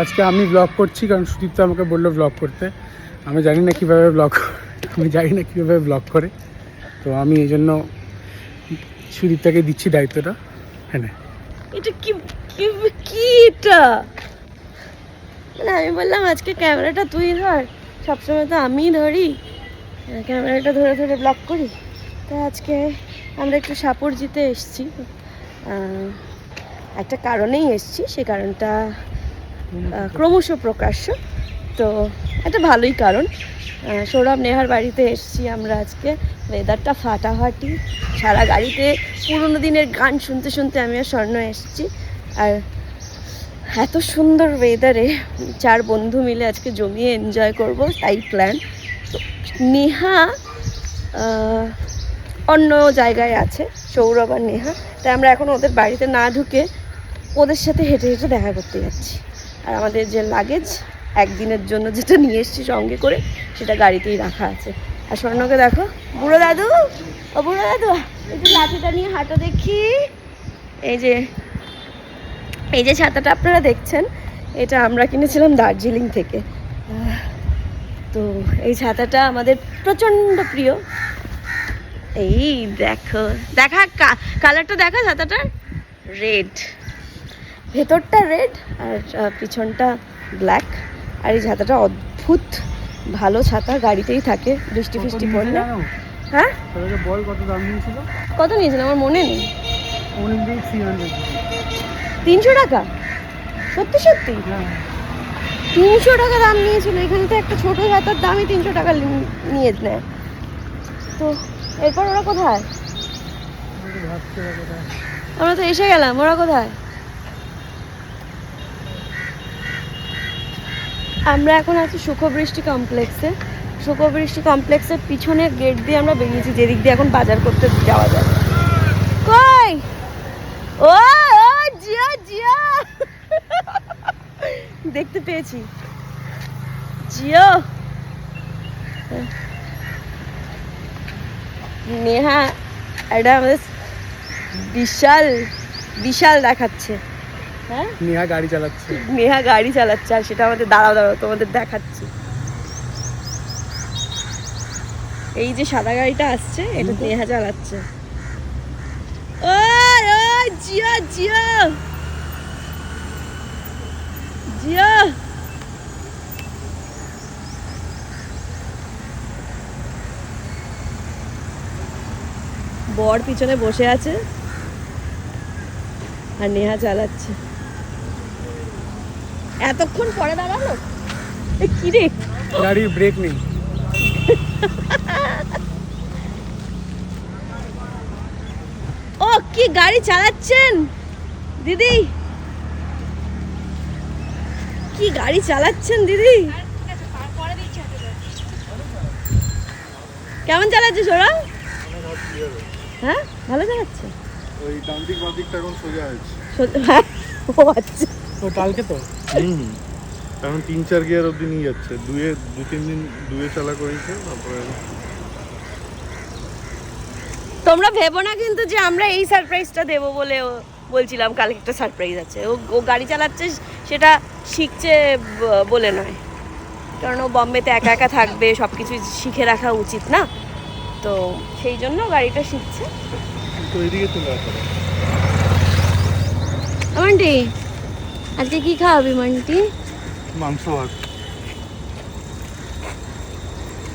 আজকে আমি ব্লগ করছি কারণ সুদীপ্ত আমাকে বলল ব্লগ করতে। আমি জানি না কীভাবে ব্লগ আমি জানি না কীভাবে ব্লগ করে। তো আমি এই জন্য সুদীপ্তাকে দিচ্ছি দায়িত্বটা। হ্যাঁ এটা কি এটা? মানে আমি বললাম আজকে ক্যামেরাটা তুই ধর। সবসময় তো আমিই ধরি। ক্যামেরাটা ধরে ধরে ব্লগ করি। তো আজকে আমরা একটু সাপুরজিতে এসেছি। আহ, একটা কারণেই এসেছি। সে কারণটা ক্রমশ প্রকাশ্য। তো একটা ভালোই কারণ। সৌরভ নেহার বাড়িতে এসেছি আমরা আজকে। ওয়েদারটা ফাটাফাটি। সারা গাড়িতে পুরোনো দিনের গান শুনতে শুনতে আমি আর স্বর্ণ এসেছি। আর এত সুন্দর ওয়েদারে চার বন্ধু মিলে আজকে জমিয়ে এনজয় করব, তাই প্ল্যান নেহা অন্য জায়গায় আছে, সৌরভ আর নেহা। তাই আমরা এখন ওদের বাড়িতে না ঢুকে ওদের সাথে হেঁটে হেঁটে দেখা করতে যাচ্ছি। আর আমাদের যে লাগেজ একদিনের জন্য যেটা নিয়ে এসেছি সঙ্গে করে, সেটা গাড়িতেই রাখা আছে। আর স্বর্ণকে দেখো। বুড়ো দাদু! ও বুড়ো দাদু! একটু লাঠিটা নিয়ে হাঁটো দেখি। এই যে এই যে ছাতাটা আপনারা দেখছেন, এটা আমরা কিনেছিলাম দার্জিলিং থেকে। তো এই ছাতাটা আমাদের প্রচণ্ড প্রিয়। এই দেখো, দেখা কালারটা দেখা ছাতাটার? রেড ভেতরটা রেড আর পিছনটা ব্ল্যাক। আর এই ছাতাটা অদ্ভুত ভালো ছাতা গাড়িতেই থাকে বৃষ্টি ফিষ্টি পড়লে। হ্যাঁ? বল কত দাম নিয়েছিল? আমার মনে নেই। তিনশো টাকা? সত্যি সত্যি? হ্যাঁ। তিনশো টাকা দাম নিয়েছিল। এখানে তো একটা ছোটো ছাতার দামই তিনশো টাকা নিয়ে নেয়। তো এরপর ওরা কোথায়। আমরা তো এসে গেলাম। ওরা কোথায়? আমরা এখন আছি সুখবৃষ্টি কমপ্লেক্সে। সুখবৃষ্টি কমপ্লেক্সের পিছনের গেট দিয়ে আমরা বেরিয়েছি, যেদিক দিয়ে এখন বাজার করতে যাওয়া যাবে কই? ও জিয়া জিয়া। দেখতে পেয়েছি। জিও নেহা এটা আমাদের বিশাল বিশাল দেখাচ্ছে। হ্যাঁ? নেহা গাড়ি চালাচ্ছে। নেহা গাড়ি চালাচ্ছে আর সেটা আমাদের দাঁড়াও দাঁড়াও তোমাদের দেখাচ্ছি। এই যে সাদা গাড়িটা আসছে এটা নেহা চালাচ্ছে। ওই জিও জিও। জিও। বর পিছনে বসে আছে আর নেহা চালাচ্ছে। এতক্ষণ পরে দাঁড়াল? কি রে? গাড়ির ব্রেক নেই। ও কি গাড়ি চালাচ্ছেন? দিদি। কি গাড়ি চালাচ্ছেন দিদি? কেমন চালাচ্ছে সৌরভ হ্যাঁ ভালো চালাচ্ছে? ওই ডান দিক বাঁ দিকটা এখন সোজা হ্যাঁ, ও আচ্ছা। ও কালকে তো? হুম। এখন তিন চার গিয়ার অবধি নিয়ে যাচ্ছে। দুয়ে দু তিন দিন দুয়ে চালা করেছে তারপরে তোমরা ভেবো না কিন্তু যে আমরা এই সারপ্রাইজটা দেবো বলে ও- বলছিলাম কালকে একটা সারপ্রাইজ আছে। ও ও গাড়ি চালাচ্ছে সেটা শিখছে বলে নয়। কারণ ও বম্বেতে একা একা থাকবে সব কিছু শিখে রাখা উচিত না। তো সেই জন্য গাড়িটা শিখছে। তো এদিকে চলে আসে। মান্টি আজকে কি খাওয়াবি মান্টি? মাংস ভাত।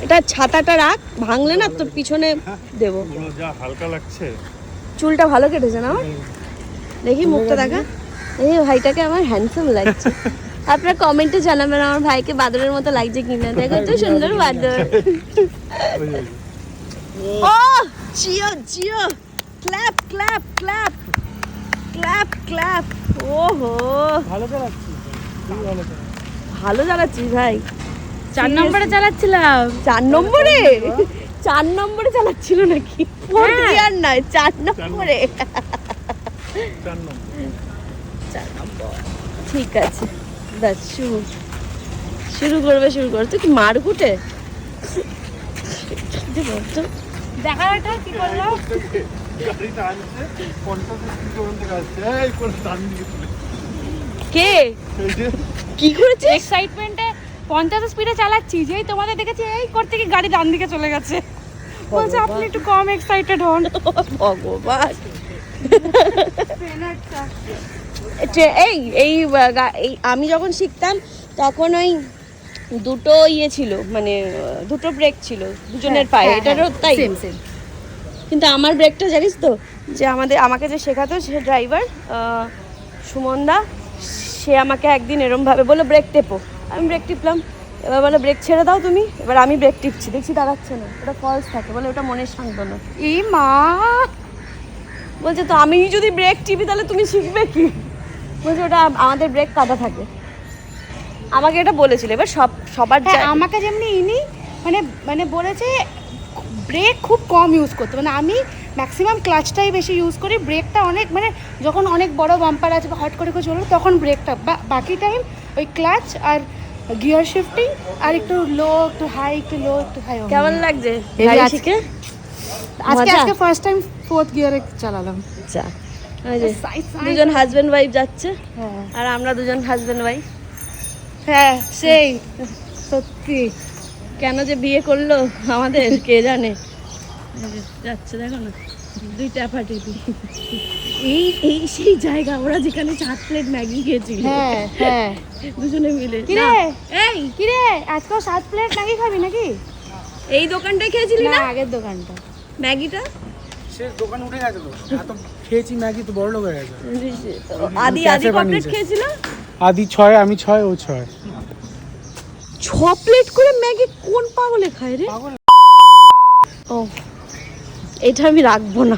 এটা ছাতাটা রাখ ভাঙলে না তোর পিছনে দেবো। যা হালকা লাগছে। চুলটা ভালো কেটেছে না আমার? দেখি মুখটা দেখা। এই ভাইটাকে আমার হ্যান্ডসাম লাগছে। আপনার কমেন্টে জানাবেন আমার ভাইকে বাদরের মতো লাগছে কিনা। দেখো তো সুন্দর বাদর। ও জিও Jio. Clap clap clap clap clap ওহো। ভালো চালাচ্ছি। খুবই ভালো চালাচ্ছি। চালাচ্ছিস ভাই। চার নম্বরে চালাচ্ছিলাম। চার নম্বরে? চার নম্বরে চালাচ্ছিল নাকি? ফোর্থ হ্যাঁ। গিয়ার নয় চার নম্বরে। চার নম্বর। ঠিক আছে। ব্যাস শুরু। শুরু করবে শুরু করবে তুই কি মারকুটে যে বলতো দেখা কি করল? গাড়িটা আনছে পঞ্চাশ স্পিড পর্যন্ত আসছে। এই করে ডান দিকে চলে কে? কি করেছিস? এক্সাইটমেন্টে পঞ্চাশ স্পিডে চালাচ্ছি যেই তোমাদের দেখেছি এই করতে কি গাড়ি ডান দিকে চলে গেছে। বলছে আপনি একটু কম এক্সাইটেড হন। ভগবান। এই এই এই আমি যখন শিখতাম তখন ওই দুটো ইয়ে ছিল মানে দুটো ব্রেক ছিল দুজনের পায়ে। এটারও তাই? সেম সেম কিন্তু আমার ব্রেকটা জানিস তো? যে আমাদের আমাকে যে শেখাতো সে ড্রাইভার সুমনদা সে আমাকে একদিন এরম ভাবে বলল ব্রেক টেপো। আমি ব্রেক টিপলাম। এবার বলে ব্রেক ছেড়ে দাও তুমি। এবার আমি ব্রেক টিপছি। দেখছি দাঁড়াচ্ছে না। ওটা ফলস থাকে। বলে ওটা মনের সান্ত্বনা। এই মা! বলছে তো আমি যদি ব্রেক টিপি তাহলে তুমি শিখবে কি? বলছে ওটা আমাদের ব্রেক কাদা থাকে। আমাকে এটা বলেছিল। এবার সব সবার হ্যাঁ আমাকে যেমনি ইনি মানে মানে বলেছে ব্রেক খুব কম ইউজ করতে মানে আমি ম্যাক্সিমাম ক্লাচটাই বেশি ইউজ করি। ব্রেকটা অনেক মানে যখন অনেক বড় বাম্পার আছে বা হট করে করে চলবে তখন ব্রেকটা বাকি টাইম ওই ক্লাচ আর গিয়ার শিফটিং আর একটু লো একটু হাই একটু লো একটু হাই কেমন লাগছে আজকে- আজকে আজকে ফার্স্ট টাইম ফোর্থ গিয়ারে চালালাম। আচ্ছা। দুজন হাজবেন্ড ওয়াইফ যাচ্ছে। হ্যাঁ। আর আমরা দুজন হাজবেন্ড ওয়াইফ হ্যাঁ সেই। সত্যি। কেন যে বিয়ে করল আমাদের কে জানে? এই যাচ্ছে দেখো না দুইটা পার্টি এই এই সেই জায়গা ওরা যেখানে চার প্লেট ম্যাগি খেয়েছিল। হ্যাঁ হ্যাঁ। দুজনে মিলে। কিরে? এই। কিরে? আজকেও সাত প্লেট ম্যাগি খাবি নাকি? এই দোকানটায় খেয়েছিলি না না? আগের দোকানটা। ম্যাগিটা? সে দোকান উঠে গেছে তো। এত খেয়েছি ম্যাগি তো বড় লোক হয়ে গেছে। আদি আদি কমপ্লিট খেয়েছিল? আদি ছয় আমি ছয় ও ছয়। ছ প্লেট করে ম্যাগি কোন পাগলে খায় রে? ও এটা আমি রাখব না।